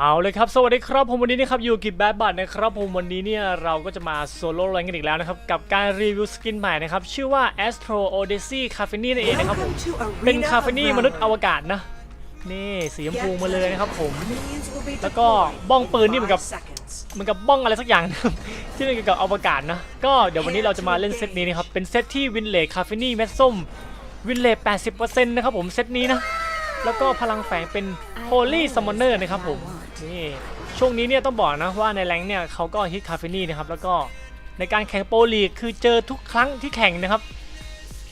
เอาเลยครับ สวัสดีครับผมวันนี้นะครับอยู่กับแบดบัตนะครับผมวันนี้เนี่ยเราก็จะมาโซโล่แรงกันอีกแล้วนะครับ กับการรีวิวสกินใหม่นะครับ ชื่อว่า Astro Odyssey c a f e n i นั่นเองนะครับผมเป็นคาเฟนี่มนุษย์อวกาศนะ นี่สีชมพูมาเลยนะครับผม แล้วก็บ้องปืนนี่เหมือนกับเหมือนกับบ้องอะไรสักอย่างนะครับที่เป็นเกี่ยวกับอวกาศนะ ก็เดี๋ยววันนี้เราจะมาเล่นเซตนี้นะครับเป็นเซตที่วินเลทคาเฟนี่เม็ดส้มวินเลท80%นะครับผมเซตนี้นะแล้วก็พลังแฝงเป็น Holy Summoner นะครับผม นี่ช่วงนี้เนี่ยต้องบอกนะว่าในแรงเนี่ยเขาก็ฮิตคาเฟนี่นะครับแล้วก็ในการแข่งโปรลีกคือเจอทุกครั้งที่แข่งนะครับ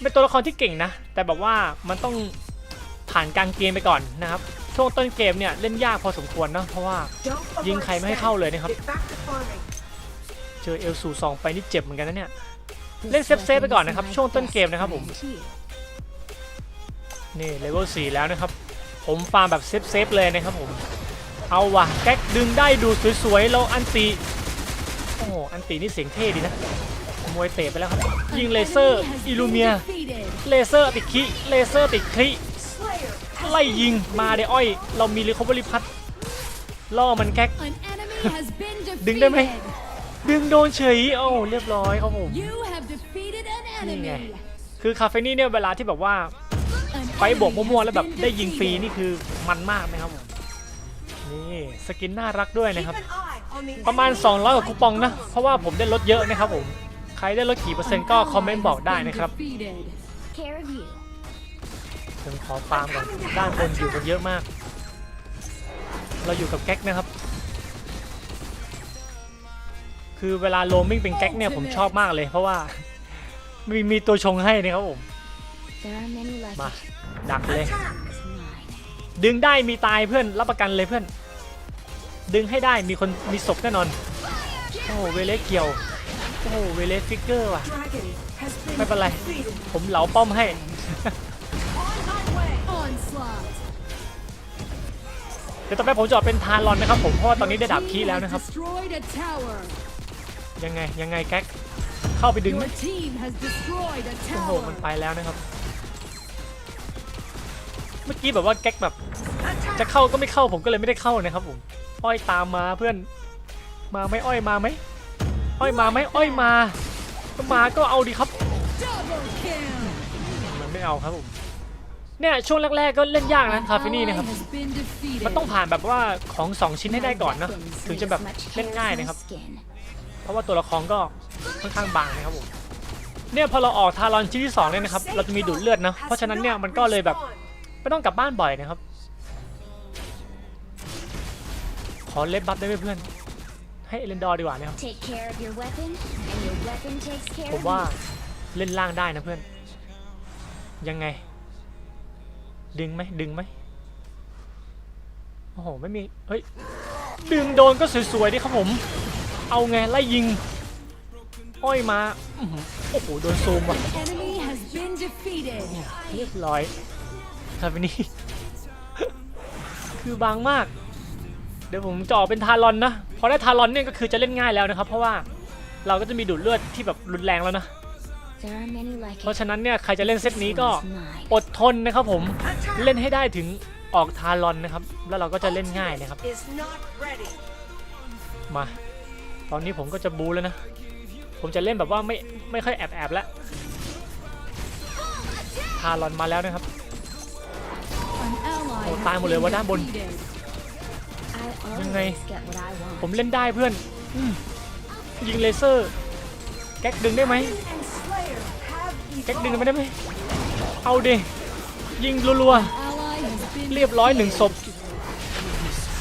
เป็นตัวละครที่เก่งนะ แต่แบบว่ามันต้องผ่านกลางเกมไปก่อนนะครับช่วงต้นเกมเนี่ยเล่นยากพอสมควรนะเพราะว่ายิงใครไม่ให้เข้าเลยนะครับ เจอเอลสูสองไปนี่เจ็บเหมือนกันนะเนี่ยเล่นเซฟเซฟไปก่อนนะครับ ช่วงต้นเกมนะครับผมนี่เลเวล4แล้วนะครับ ผมฟาร์มแบบเซฟเซฟเลยนะครับผม เอาว่ะแก๊กดึงได้ดูสวยๆแล้วอันตีโอ้โหอันตีนี่เสียงเท่ดีนะมวยเตะไปแล้วครับยิงเลเซอร์อิลูเมียเลเซอร์ติดคิเลเซอร์ติดคลิไล่ยิงมาเดอ้อย เรามีรีคอเวอรี่พัดล่อมันแก๊กดึงได้ไหมดึงโดนเฉยโอ้าเรียบร้อยครับผมนี่ไงคือคาเฟนี่เนี่ยเวลาที่แบบว่าไฟบวกมั่วๆแล้วแบบได้ยิงฟรีนี่คือมันมากนะครับผม นี่สกินน่ารักด้วยนะครับ ประมาณ 200กว่าคูปองนะ เพราะว่าผมได้ลดเยอะนะครับผม ใครได้ลดกี่เปอร์เซ็นต์ก็คอมเมนต์บอกได้นะครับผมขอฟาร์มก่อนด้านบนอยู่กันเยอะมาก เราอยู่กับแก๊กนะครับ คือเวลาโรมมิ่งเป็นแก๊กเนี่ยผมชอบมากเลย เพราะว่ามีมีตัวชงให้นะครับผม มาดักเลย ดึงได้มีตายเพื่อนรับประกันเลยเพื่อน ดึงให้ได้มีคนมีศพแน่นอน โอ้เวเลสเกี่ยว โอ้เวเลสฟิกเกอร์ว่ะ ไม่เป็นไร ผมเหลาป้อมให้ เดี๋ยวต่อไปผมจะเป็นทารอนนะครับผมเพราะว่าตอนนี้ได้ดาบคีแล้วนะครับ ยังไงยังไงแก๊กเข้าไปดึง โอ้โหมันไปแล้วนะครับ เมื่อกี้แบบว่าแก๊กแบบ จะเข้าก็ไม่เข้าผมก็เลยไม่ได้เข้านะครับผมอ้อยตามมาเพื่อน มาไหมอ้อยมาไหมอ้อยมาไหมอ้อยมาก็มาก็เอาดีครับมันไม่เอาครับผมเนี่ยช่วงแรกๆก็เล่นยากนะคาเฟนี่นะครับ มันต้องผ่านแบบว่าของ 2 ชิ้นให้ได้ก่อนนะถึงจะแบบเล่นง่ายนะครับ เพราะว่าตัวละครก็ค่อนข้างบางนะครับผมเนี่ยพอเราออกทารอนชิ้นที่2เนี่ยนะครับเราจะมีดูดเลือดนะเพราะฉะนั้นเนี่ยมันก็เลยแบบ ไม่ต้องกลับบ้านบ่อยนะครับ ขอเล็บบัฟได้ไหมเพื่อน ให้เอเลนดอร์ดีกว่านะครับ Take care of your weapon, and your weapon takes care ผ of มว่า you. เล่นล่างได้นะเพื่อน ยังไง ดึงไหมดึงไหมโอ้โห ไม่มี เฮ้ย ดึงโดนก็สวยๆดิครับผม เอาไงไล่ยิง อ้อยมาอื้อหือโอ้โห โดนซูมว่ะ Enemy has been defeated. เรียบร้อย ครับวันนี้คือบางมาก เดี๋ยวผมจะออกเป็นทารอนนะ พอได้ทารอนเนี่ยก็คือจะเล่นง่ายแล้วนะครับ เพราะว่าเราก็จะมีดูดเลือดที่แบบรุนแรงแล้วนะ เพราะฉะนั้นเนี่ยใครจะเล่นเซตนี้ก็อดทนนะครับผม เล่นให้ได้ถึงออกทารอนนะครับ แล้วเราก็จะเล่นง่ายนะครับ มา ตอนนี้ผมก็จะบูแล้วนะ ผมจะเล่นแบบว่าไม่ไม่ค่อยแอบแอบแล้วทารอนมาแล้วนะครับ ตายหมดเลย been ว่าด้านบน defeated. I ยังไง always get what I want. ผมเล่นได้เพื่อนอืมยิงเลเซอร์ แก๊กดึงได้ไหม And Slayer have แก๊กดึงได้ไหมเอาดิยิงรัว Ally has been ๆเรียบร้อยหนึ่งศพ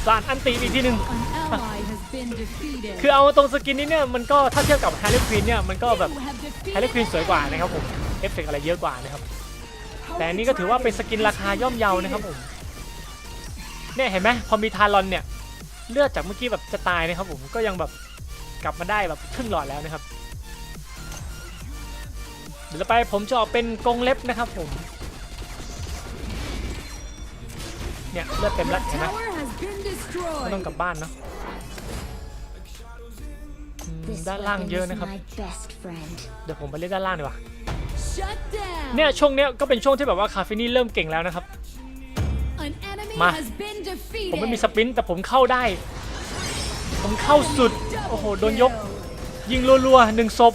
สารอันตีอีกทีหนึ่ง An ally has been defeated. คือเอาตรงสกินนี้เนี่ยมันก็ถ้าเทียบกับแฮร์รี่ควีนเนี่ยมันก็แบบ You have แฮร์รี่ defeated ควีนสวยกว่านะครับผมเอฟเฟกต์อะไรเยอะกว่านะครับแต่อันนี้ก็ถือว่าเป็นสกินราคาย่อมเยานะครับผม เนี่ยเห็นไหมพอมีทารอนเนี่ยเลือดจากเมื่อกี้แบบจะตายนะครับผมก็ยังแบบกลับมาได้แบบครึ่งหลอดแล้วนะครับ เดี๋ยวต่อไปผมจะออกเป็นกรงเล็บนะครับผมเนี่ยเลือดเต็มแล้วเห็นไหม tower has been ไม่ต้อง destroyed. กลับบ้านเนาะอืม This ด้านล่าง weapon เยอะ is นะครับ my best friend. เดี๋ยวผมไปเล่นด้านล่างดีกว่า Shut down. เนี่ยช่วงเนี้ยก็เป็นช่วงที่แบบว่าคาเฟนี่เริ่มเก่งแล้วนะครับ An enemy Ma. has been defeated. ผมไม่มีสปรินต์แต่ผมเข้าได้ ผมเข้าสุด โอ้โห โดนยก ยิงรัวๆหนึ่งศพ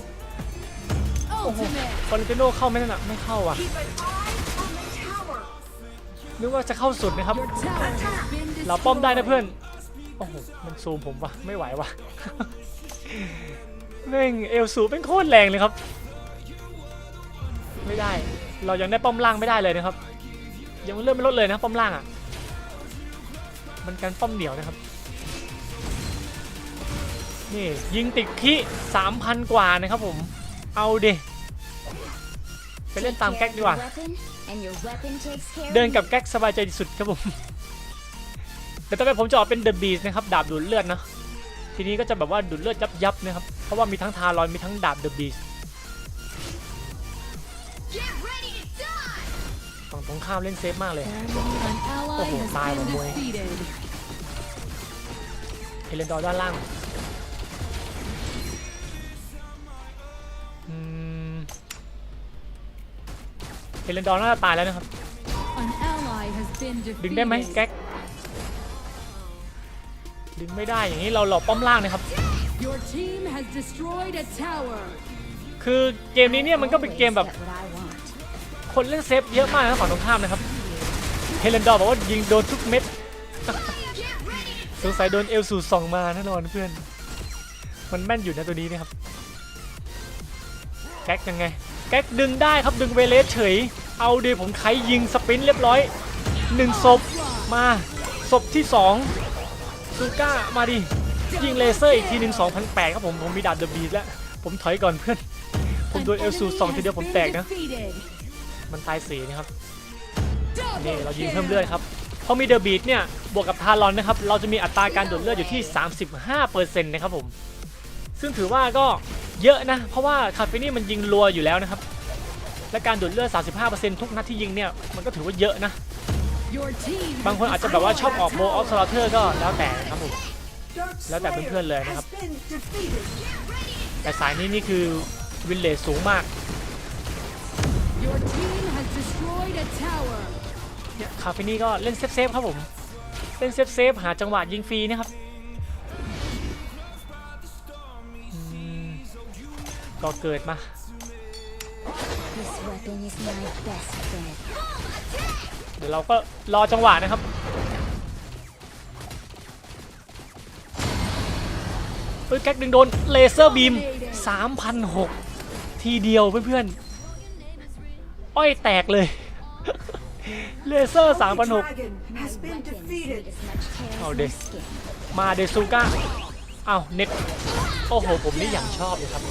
Ultimate. ฟอร์เรนติโนเข้าไหมนั่นน่ะ ไม่เข้าอะ Keep an eye on the tower. นึกว่าจะเข้าสุดนะครับ Your tower has been เราป้อมได้นะ destroyed. เพื่อน โอ้โห มันซูมผมว่ะไม่ไหวว่ะแม่งเอลสูเป็นโคตรแรงเลยครับ ไม่ได้ เรายังได้ป้อมล่างไม่ได้เลยนะครับ ยังเริ่มไม่ลดเลยนะป้อมล่างอะ มันกันป้อมเดี่ยวนะครับ นี่ยิงติดขี้สามพันกว่านะครับผม เอาดิไปเล่นตามแก๊กดีกว่า เดินกับแก๊กสบายใจที่สุดครับผมแต่ต่อไปผมจะออกเป็นเดอะบีสนะครับดาบดูดเลือดนะทีนี้ก็จะแบบว่าดูดเลือดยับยับนะครับเพราะว่ามีทั้งทารอนมีทั้งดาบเดอะบีส ตรงข้ามเล่นเซฟมากเลย There are many An ally Oh, has my been boy. defeated. เฮเลนดอร์ด้านล่างอืมเฮเลนดอร์น่าจะตายแล้วนะครับ An ally has been ดึงได้ไหม defeated. แก๊ก ดึงไม่ได้อย่างนี้เราหลบป้อมล่างนะครับ Your team has destroyed a tower. คือเกมนี้เนี่ยมันก็เป็นเกมแบบ คนเล่นเซฟเยอะมากนะฝั่งตรงข้ามนะครับเฮเลนดอร์บอกว่ายิงโดนทุกเม็ดสงสัยโดนเอลสูส่องมาแน่นอนเพื่อน มันแม่นอยู่นะตัวนี้นะครับแก๊กยังไง แก๊กดึงได้ครับดึงเวเลสเฉย เอาดิผมไขยิงสปินเรียบร้อยหนึ่งศพมาศพที่สองซูก้ามาดิยิงเลเซอร์อีกทีหนึ่ง2008ครับผมผมมีดาบเดอะบีแล้ว ผมถอยก่อนเพื่อน ผมโดนเอลสู enemy สองทีเดียวผมแตกนะ มันตายสีนะครับนี่เรายิงเพิ่มเลือดครับพอมีเดอะบีทเนี่ยบวกกับทารอนนะครับเราจะมีอัตราการดูดเลือดอยู่ที่ 35%นะครับผมซึ่งถือว่าก็เยอะนะ เพราะว่าคาเฟนี่มันยิงรัวอยู่แล้วนะครับ และการดูดเลือด 35%ทุกนัดที่ยิงเนี่ยมันก็ถือว่าเยอะนะ บางคนอาจจะแบบว่าชอบออกโบออฟสลอเทอร์ก็แล้วแต่นะครับผมแล้วแต่เพื่อนๆเลยนะครับ แต่สายนี้นี่คือวินเลสสูงมาก เนี่ยคาเฟนี่ก็เล่นเซฟๆครับผม เล่นเซฟๆหาจังหวะยิงฟรีนะครับก็เกิดมาเดี๋ยวเราก็รอจังหวะนะครับเฮ้ยแก๊กดึงโดนเลเซอร์บีม3,006ทีเดียวเพื่อนๆอ้อยแตกเลย เลเซอร์ The 3,006 dragon has My been weapons need defeated. as much care Oh, as dear. my skin. มาเดซูก้าอ้าวเน็ต โอ้โห ผมนี่อย่างชอบเลยครับ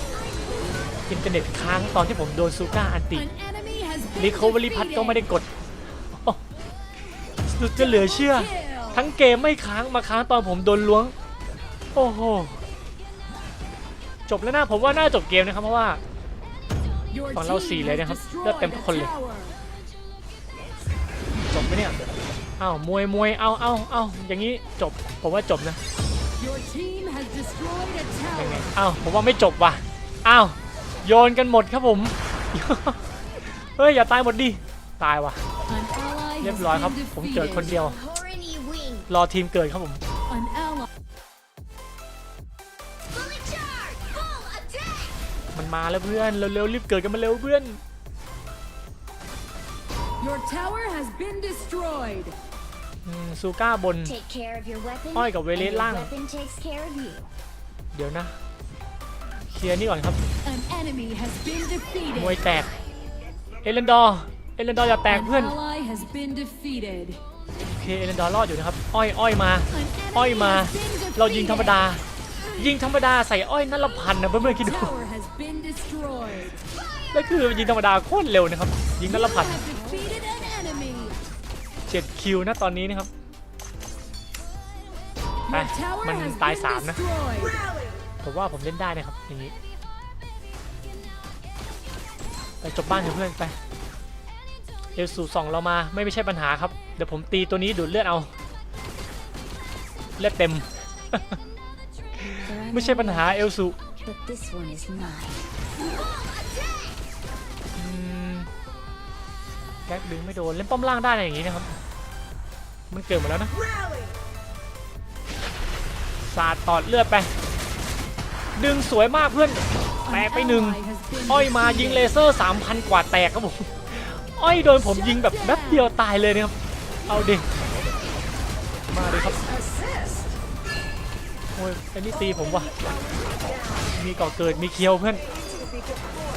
อินเทอร์เน็ตค้างตอนที่ผมโดนซูก้าอันติ An enemy has รี been คอเวอรี่พัดก็ไม่ได้ defeated. กดโอ้สุดจะเหลือเชื่อ Kill. ทั้งเกมไม่ค้างมาค้างตอนผมโดนล้วง โอ้โห จบแล้วนะผมว่าน่าจบเกมนะครับเพราะว่า Your ฝั่งเรา team สี่เลย has นะครับ destroyed เลือดเต็มทุกคนเลย a tower. จบไหมเนี่ยอ้าวมวยมวยเอาเอาเอาอย่างนี้จบผมว่าจบนะ Your team has destroyed a ยังไง tower. อ้าวผมว่าไม่จบว่ะอ้าวโยนกันหมดครับผมเฮ้ยอย่าตายหมดดิตายว่ะ An ally เรีย has บร้อยครับ been ผมเกิดคนเดียว Horny wing. รอทีมเกิดครับผม An ally. Fully charged. Full attack. มันมาแล้วเพื่อนเร็วๆรีบเกิดกันมาเร็วเพื่อน Your tower has been destroyed. อืมซูก้าบน Take care of your weapon. Oi, cậu về and lên your lăng. weapon takes care of you. เดี๋ยวนะ เคลียร์นี่ก่อนครับ An enemy has been มวย defeated. แตก เอเลนดอร์เอเลนดอร์อย่าแตก An เพื่อน ally has been defeated. โอเค เอเลนดอร์รอดอยู่นะครับ อ้อยอ้อยมา An อ้อย enemy มา has been เรายิงธรรมดา defeated. ยิงธรรมดาใส่อ้อยนั่นละพันนะเพื่อนๆคิด Your ดู tower has been destroyed. แล้วคือยิงธรรมดาโคตรเร็วนะครับ ยิงนั่นละพันเจ็ดคิวนะตอนนี้นะครับ Your Ah, tower mình has tài been sản đó. destroyed. Rally. ผมว่าผมเล่นได้นะครับอย่างนี้ไปจบบ้านเถื่อนไปเอลสูสองเรามาไม่ไม่ใช่ปัญหาครับ เดี๋ยวผมตีตัวนี้ดูดเลือดเอา เลือดเต็ม ไม่ใช่ปัญหาเอลสู แก๊กดึงไม่โดน เล่นป้อมล่างได้อะไรอย่างนี้นะครับ มันเกิดหมดแล้วนะสาดตอดเลือดไป ดึงสวยมากเพื่อน แตกไปหนึ่ง อ้อยมายิงเลเซอร์ 3,000 กว่าแตกครับผม อ้อยโดนผมยิงแบบแป๊บเดียวตายเลยนะครับ เอาดิ มาดิครับโอ้ยไอ้นี่ตีผมว่ะ มีก่อเกิดมีเคียวเพื่อน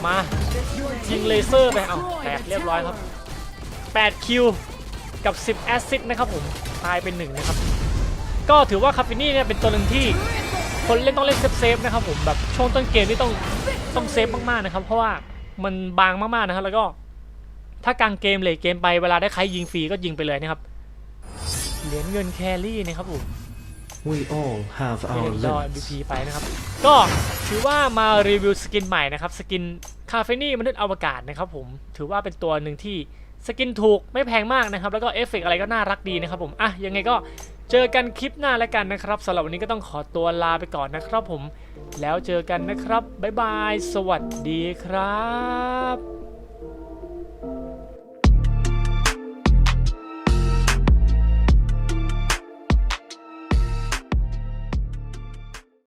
มา ยิงเลเซอร์ไป เอาแตกเรียบร้อยครับ 8 คิว กับ 10 แอสซิดนะครับผม ตายเป็นหนึ่งนะครับ ก็ถือว่าคาฟินี่เนี่ยเป็นตัวหนึ่งที่คนเล่นต้องเล่นเซฟๆนะครับผมแบบช่วงต้นเกมนี่ต้องต้องเซฟมากๆนะครับ เพราะว่ามันบางมากๆนะครับ แล้วก็ถ้ากลางเกมเลยเกมไปเวลาได้ใครยิงฟรีก็ยิงไปเลยนะครับ เหรียญเงินแครี่นะครับผม We all have เรี our ยนดอ limits. MVP ไปนะครับ ก็ถือว่ามารีวิวสกินใหม่นะครับ สกินคาเฟนี่มนุษย์อวกาศนะครับผม ถือว่าเป็นตัวหนึ่งที่ สกินถูกไม่แพงมากนะครับ แล้วก็เอฟเฟกต์อะไรก็น่ารักดีนะครับผมอะยังไงก็เจอกันคลิปหน้าแล้วกันนะครับสำหรับวันนี้ก็ต้องขอตัวลาไปก่อนนะครับผม แล้วเจอกันนะครับบ๊ายบาย สวัสดีครับ